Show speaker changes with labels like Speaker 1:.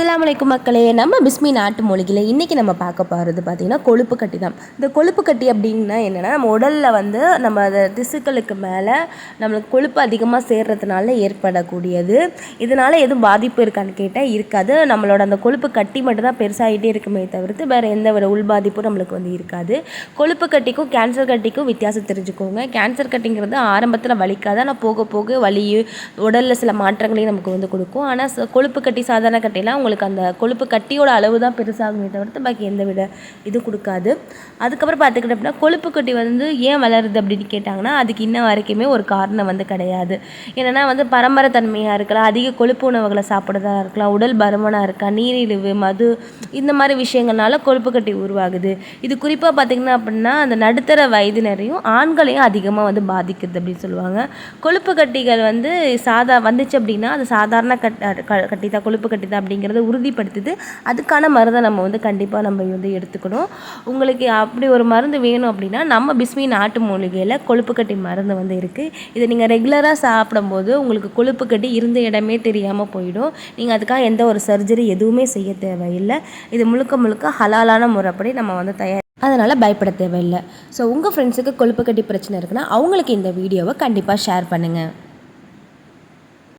Speaker 1: அஸ்லாம் வலைக்கும் மக்களே நம்ம பிஸ்மி நாட்டு மூலிகையில் இன்றைக்கி நம்ம பார்க்க போகிறது பார்த்திங்கன்னா கொழுப்பு கட்டி தான். இந்த கொழுப்பு கட்டி அப்படின்னா என்னென்னா நம்ம உடலில் வந்து நம்ம அந்த திசுக்களுக்கு மேலே நம்மளுக்கு கொழுப்பு அதிகமாக சேர்றதுனால ஏற்படக்கூடியது. இதனால் எதுவும் பாதிப்பு இருக்கான்னு கேட்டால் இருக்காது. நம்மளோட அந்த கொழுப்பு கட்டி மட்டும் தான் பெருசாகிட்டே இருக்குமே தவிர்த்து வேறு எந்த ஒரு உள் பாதிப்பும் நம்மளுக்கு வந்து இருக்காது. கொழுப்பு கட்டிக்கும் கேன்சர் கட்டிக்கும் வித்தியாசம் தெரிஞ்சுக்கோங்க. கேன்சர் கட்டிங்கிறது ஆரம்பத்தில் வலிக்காது. ஆனால் போக போக வலி உடலில் சில மாற்றங்களையும் நமக்கு வந்து கொடுக்கும். ஆனால் கொழுப்பு கட்டி சாதாரண கட்டிலாம் உங்களுக்கு அந்த கொழுப்பு கட்டியோட அளவு தான் பெருசாகுமே தவிர்த்து பாக்கி எந்த வித இது கொடுக்காது. அதுக்கப்புறம் பார்த்துக்கிட்டோம் அப்படின்னா கொழுப்பு கட்டி வந்து ஏன் வளருது அப்படின்னு கேட்டாங்கன்னா அதுக்கு இன்ன வரைக்குமே ஒரு காரணம் வந்து கிடையாது. என்னென்னா வந்து பரம்பரை தன்மையாக இருக்கலாம் அதிக கொழுப்பு உணவுகளை சாப்பிட்றதா இருக்கலாம் உடல் பருமனாக இருக்கா நீரிழிவு மது இந்த மாதிரி விஷயங்கள்னால கொழுப்பு கட்டி உருவாகுது. இது குறிப்பாக பார்த்திங்கன்னா அப்படின்னா அந்த நடுத்தர வயதினரையும் ஆண்களையும் அதிகமாக வந்து பாதிக்குது அப்படின்னு சொல்லுவாங்க. கொழுப்பு கட்டிகள் வந்து சாதா வந்துச்சு அப்படின்னா அது சாதாரண கட் க- கட்டி தான் கொழுப்பு கட்டி தான் அப்படிங்கிறத உறுதிப்படுத்துது அதுக்கான மருந்தை நம்ம வந்து கண்டிப்பாக நம்ம வந்து எடுத்துக்கணும். உங்களுக்கு அப்படி ஒரு மருந்து வேணும் அப்படின்னா நம்ம பிஸ்மி நாட்டு மூலிகையில் கொழுப்பு கட்டி மருந்து வந்து இருக்குது இதை நீங்கள் ரெகுலராக சாப்பிடும்போது உங்களுக்கு கொழுப்பு கட்டி இருந்த இடமே தெரியாமல் போயிடும். நீங்கள் அதுக்காக எந்த ஒரு சர்ஜரி எதுவுமே செய்ய தேவையில்லை. இது முழுக்க முழுக்க ஹலாலான முறைப்படி நம்ம வந்து தயார் அதனால் பயப்பட தேவையில்லை. ஸோ உங்கள் ஃப்ரெண்ட்ஸுக்கு கொழுப்பு கட்டி பிரச்சனை இருக்குன்னா அவங்களுக்கு இந்த வீடியோவை கண்டிப்பாக ஷேர் பண்ணுங்கள்